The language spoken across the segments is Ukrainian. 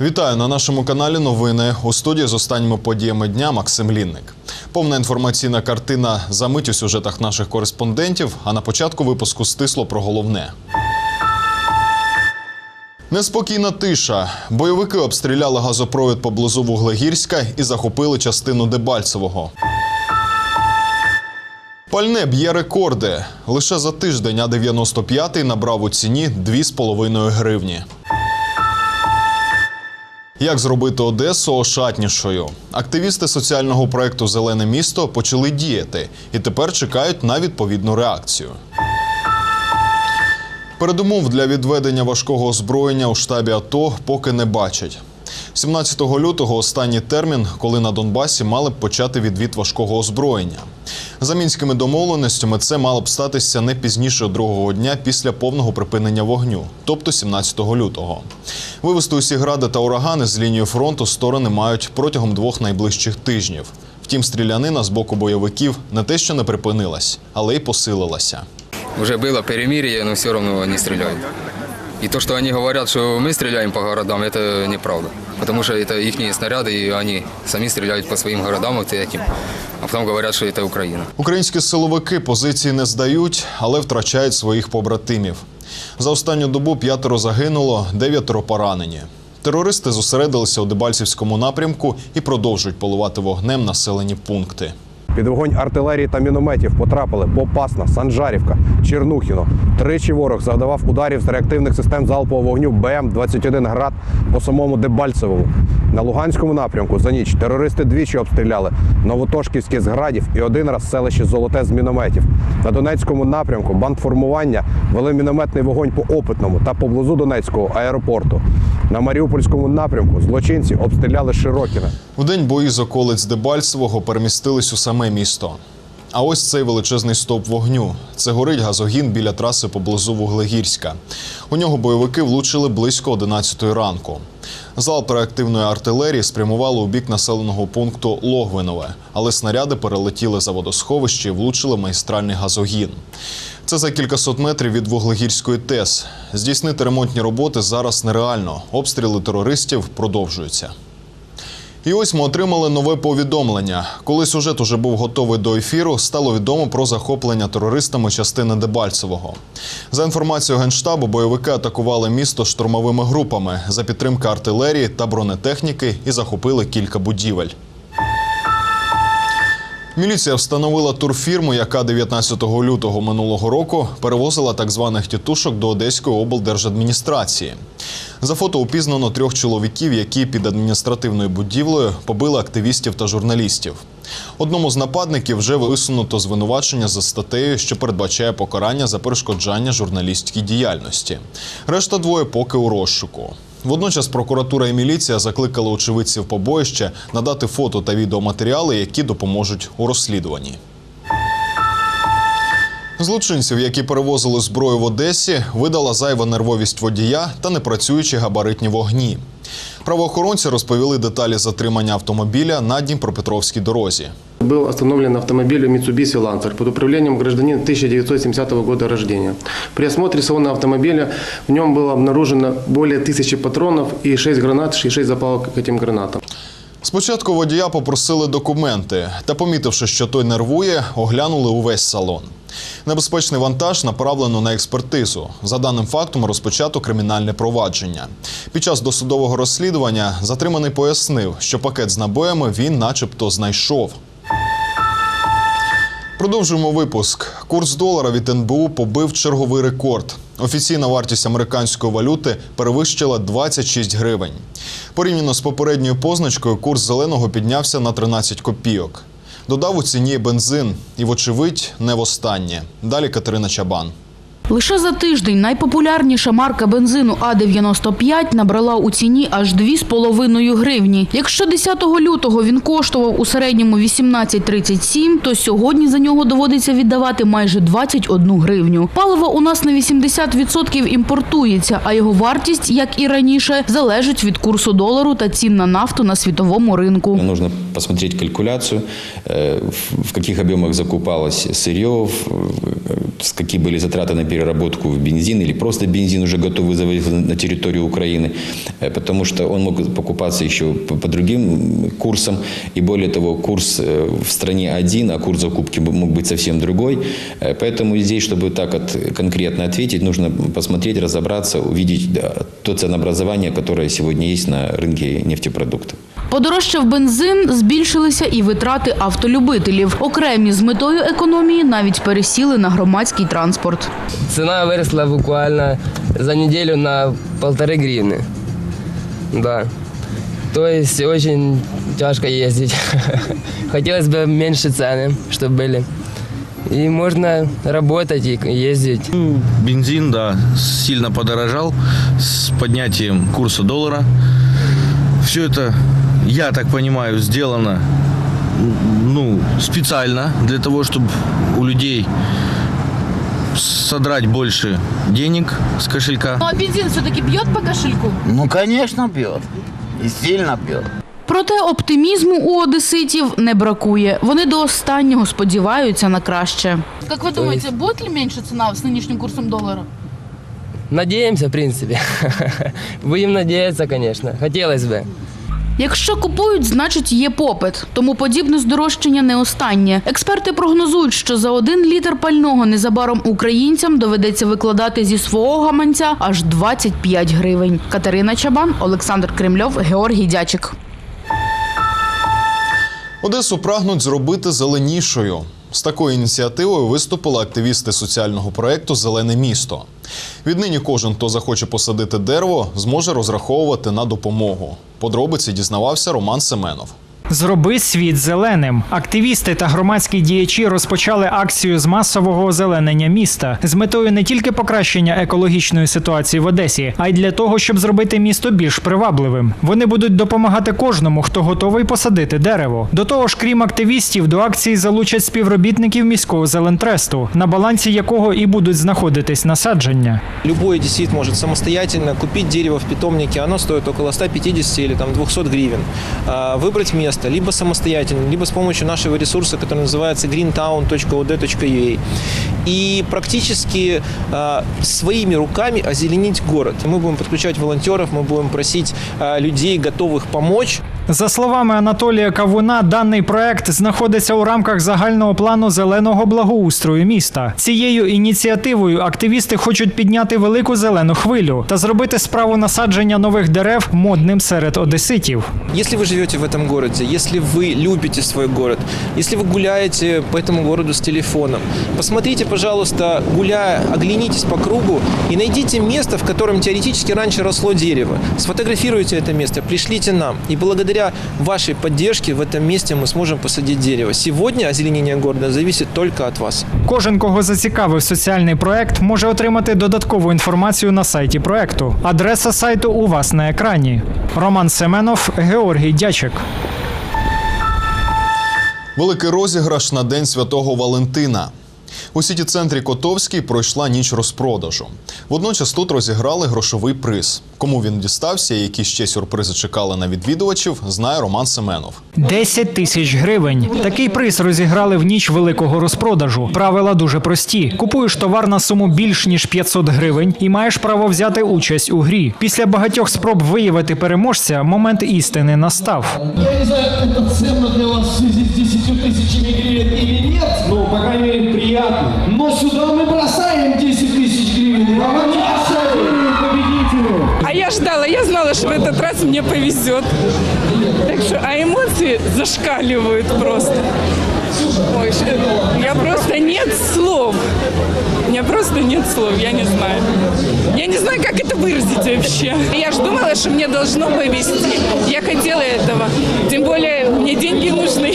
Вітаю на нашому каналі. Новини у студії з останніми подіями дня. Максим Лінник. Повна інформаційна картина за мить у сюжетах наших кореспондентів. А на початку випуску стисло про головне. Неспокійна тиша. Бойовики обстріляли газопровід поблизу Вуглегірська і захопили частину Дебальцевого. Пальне б'є рекорди. Лише за тиждень А-95 набрав у ціні 2,5 гривні. Як зробити Одесу ошатнішою? Активісти соціального проекту Зелене місто почали діяти і тепер чекають на відповідну реакцію. Передумов для відведення важкого озброєння у штабі АТО поки не бачать. 17 лютого останній термін, коли на Донбасі мали б почати відвід важкого озброєння. За мінськими домовленостями це мало б статися не пізніше другого дня після повного припинення вогню, тобто 17 лютого. Вивести усі гради та урагани з лінії фронту сторони мають протягом двох найближчих тижнів. Втім, стрілянина з боку бойовиків не те, що не припинилась, але й посилилася. Уже было перемирие, но все равно они стреляют. И то, что они говорят, что мы стреляем по городам, это неправда. Потому что это их снаряды, и они сами стреляют по своим городам вот этим. А потом говорят, что это Украина. Українські силовики позиції не здають, але втрачають своїх побратимів. За останню добу п'ятеро загинуло, дев'ятеро поранені. Терористи зосередилися у Дебальцівському напрямку і продовжують поливати вогнем населені пункти. Під вогонь артилерії та мінометів потрапили Попасна, Санжарівка, Чернухіно. Тричі ворог завдавав ударів з реактивних систем залпового вогню БМ-21 град по самому Дебальцевому. На Луганському напрямку за ніч терористи двічі обстріляли Новотошківське з градів і один раз селище Золоте з мінометів. На Донецькому напрямку бандформування вели мінометний вогонь по опитному та поблизу Донецького аеропорту. На Маріупольському напрямку злочинці обстріляли Широкіне. У день бої з околиць Дебальцевого перемістились у саме місто. А ось цей величезний стовп вогню. Це горить газогін біля траси поблизу Вуглегірська. У нього бойовики влучили близько 11 ранку. Залп реактивної артилерії спрямували у бік населеного пункту Логвинове, але снаряди перелетіли за водосховище і влучили в магістральний газогін. Це за кількасот метрів від Вуглегірської ТЕС. Здійснити ремонтні роботи зараз нереально. Обстріли терористів продовжуються. І ось ми отримали нове повідомлення. Коли сюжет уже був готовий до ефіру, стало відомо про захоплення терористами частини Дебальцевого. За інформацією генштабу, бойовики атакували місто штурмовими групами за підтримки артилерії та бронетехніки і захопили кілька будівель. Міліція встановила турфірму, яка 19 лютого минулого року перевозила так званих тітушок до Одеської облдержадміністрації. За фото упізнано трьох чоловіків, які під адміністративною будівлею побили активістів та журналістів. Одному з нападників вже висунуто звинувачення за статтею, що передбачає покарання за перешкоджання журналістській діяльності. Решта двоє поки у розшуку. Водночас прокуратура і міліція закликали очевидців побоїща надати фото та відеоматеріали, які допоможуть у розслідуванні. Злочинців, які перевозили зброю в Одесі, видала зайва нервовість водія та непрацюючі габаритні вогні. Правоохоронці розповіли деталі затримання автомобіля на Дніпропетровській дорозі. Был остановлен автомобиль Mitsubishi Lancer под управлением гражданина 1970 года рождения. При осмотре салона автомобиля в нем было обнаружено более тысячи патронов и 6 гранат, и 6 запалок к этим гранатам. Спочатку водія попросили документи та, помітивши, що той нервує, оглянули увесь салон. Небезпечний вантаж направлено на експертизу. За даним фактом розпочато кримінальне провадження. Під час досудового розслідування затриманий пояснив, що пакет з набоями він, начебто, знайшов. Продовжуємо випуск. Курс долара від НБУ побив черговий рекорд. Офіційна вартість американської валюти перевищила 26 гривень. Порівняно з попередньою позначкою, курс зеленого піднявся на 13 копійок. Додав у ціні бензин і, вочевидь, не востаннє. Далі Катерина Чабан. Лише за тиждень найпопулярніша марка бензину А95 набрала у ціні аж 2,5 гривні. Якщо 10 лютого він коштував у середньому 18,37, то сьогодні за нього доводиться віддавати майже 21 гривню. Паливо у нас на 80% імпортується, а його вартість, як і раніше, залежить від курсу долару та цін на нафту на світовому ринку. Нужно посмотреть калькуляцию, э, в- в каких объемах закупалось сырье, в- с какие были затраты на переработку в бензин или просто бензин уже готовый завозить на территорию Украины, Э, потому что он мог покупаться еще по другим курсам, и более того, курс э, в стране один, а курс закупки мог быть совсем другой. Э, Поэтому здесь, чтобы так от, конкретно ответить, нужно посмотреть, разобраться, увидеть да, то ценообразование, которое сегодня есть на рынке нефтепродуктов. Подорожчав бензин, збільшилися і витрати автолюбителів. Окремі з метою економії навіть пересіли на громадський транспорт. Цена выросла буквально за неделю на полторы гривны. Да. То есть очень тяжко ездить. Хотелось бы меньше цены, чтобы были. И можно работать и ездить. Бензин, да, сильно подорожал с поднятием курса доллара. Все это, я так понимаю, сделано ну, специально для того, чтобы у людей содрать больше денег с кошелька. Ну а бензин все-таки б'є по кошельку? Ну, конечно, бьет. И сильно бьет. Проте оптимізму у одеситів не бракує. Вони до останнього сподіваються на краще. Як ви думаєте, буде ли менше ціна з нинішнім курсом долара? Надеемся, в принципе. Будем надеяться, конечно. Хотелось бы. Якщо купують, значить є попит. Тому подібне здорожчання не останнє. Експерти прогнозують, що за один літр пального незабаром українцям доведеться викладати зі свого гаманця аж 25 гривень. Катерина Чабан, Олександр Кремльов, Георгій Дячик. Одесу прагнуть зробити зеленішою. З такою ініціативою виступили активісти соціального проєкту Зелене місто. Віднині кожен, хто захоче посадити дерево, зможе розраховувати на допомогу. Подробиці дізнавався Роман Семенов. Зроби світ зеленим. Активісти та громадські діячі розпочали акцію з масового озеленення міста з метою не тільки покращення екологічної ситуації в Одесі, а й для того, щоб зробити місто більш привабливим. Вони будуть допомагати кожному, хто готовий посадити дерево. До того ж, крім активістів, до акції залучать співробітників міського зелентресту, на балансі якого і будуть знаходитись насадження. Любой одессит может самостоятельно купить дерево в питомнике, оно стоит около 150 или там 200 гривен. А, Выбрать место, либо самостоятельно, либо с помощью нашего ресурса, который называется greentown.od.ua. И практически а, своими руками озеленить город. Мы будем подключать волонтеров, мы будем просить а, людей, готовых помочь. За словами Анатолія Кавуна, даний проект знаходиться у рамках загального плану зеленого благоустрою міста. Цією ініціативою активісти хочуть підняти велику зелену хвилю та зробити справу насадження нових дерев модним серед одеситів. Если вы живете в этом городе, если вы любите свой город, если вы гуляете по этому городу с телефоном, посмотрите, пожалуйста, гуляя, оглянитесь по кругу и найдите место, в котором теоретически раньше росло дерево. Сфотографируйте это место, пришлите нам. И благодаря вашей поддержке в этом месте мы сможем посадить дерево. Сегодня озеленение города зависит только от вас. Кожен, кого зацікавив соціальний проект, може отримати додаткову інформацію на сайті проекту. Адреса сайту у вас на екрані. Роман Семенов, Георгій Дячик. Великий розіграш на День Святого Валентина. У сіті центрі Котовський пройшла ніч розпродажу. Водночас тут розіграли грошовий приз. Кому він дістався і які ще сюрпризи чекали на відвідувачів, знає Роман Семенов. 10 тисяч гривень. Такий приз розіграли в ніч великого розпродажу. Правила дуже прості: купуєш товар на суму більш ніж 500 гривень і маєш право взяти участь у грі. Після багатьох спроб виявити переможця, момент істини настав. Я не знаю, это ценно для вас в связи с 10 тысячами гривен или нет, но, по крайней мере, приятно. Но сюда мы бросаем 10 тысяч гривен. победителю. А я ждала, я знала, что в этот раз мне повезет. Так что, а эмоции зашкаливают просто. Ой, я просто нет слов. У меня просто нет слов, я не знаю. Я не знаю, как это выразить вообще. Я же думала, что мне должно повезти. Я хотела этого. Тем более, мне деньги нужны.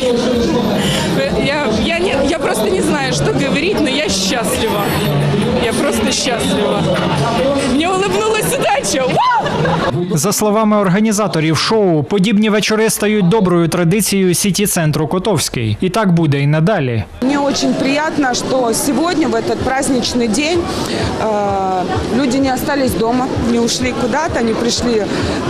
Просто не знаю, что говорить, но я счастлива. Я просто счастлива. Мне улыбнулась удача. Вау! За словами організаторів шоу, подібні вечори стають доброю традицією сіті центру Котовський. І так буде і надалі. Мне очень приятно, что сегодня, в этот праздничный день, э, люди не остались дома, не ушли куда-то, они пришли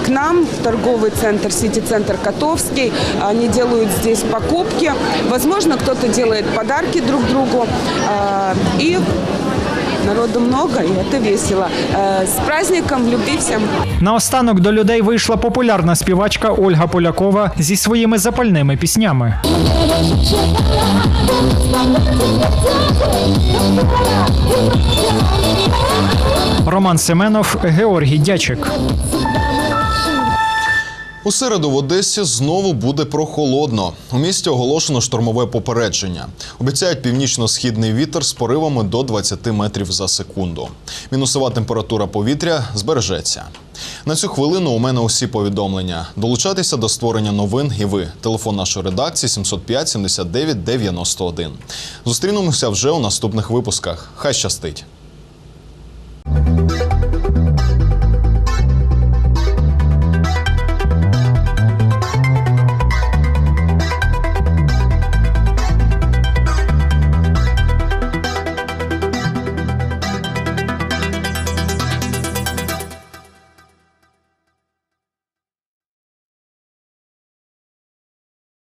к нам в торговый центр, сити-центр Котовский. Они делают здесь покупки. Возможно, кто-то делает подарки друг другу. Э, и народу много, і це весело. З с праздником, любви всім. Наостанок до людей вийшла популярна співачка Ольга Полякова зі своїми запальними піснями. Роман Семенов, Георгій Дячик. У середу в Одесі знову буде прохолодно. У місті оголошено штормове попередження. Обіцяють північно-східний вітер з поривами до 20 метрів за секунду. Мінусова температура повітря збережеться. На цю хвилину у мене усі повідомлення. Долучайтеся до створення новин і ви. Телефон нашої редакції 705 79 91. Зустрінемося вже у наступних випусках. Хай щастить!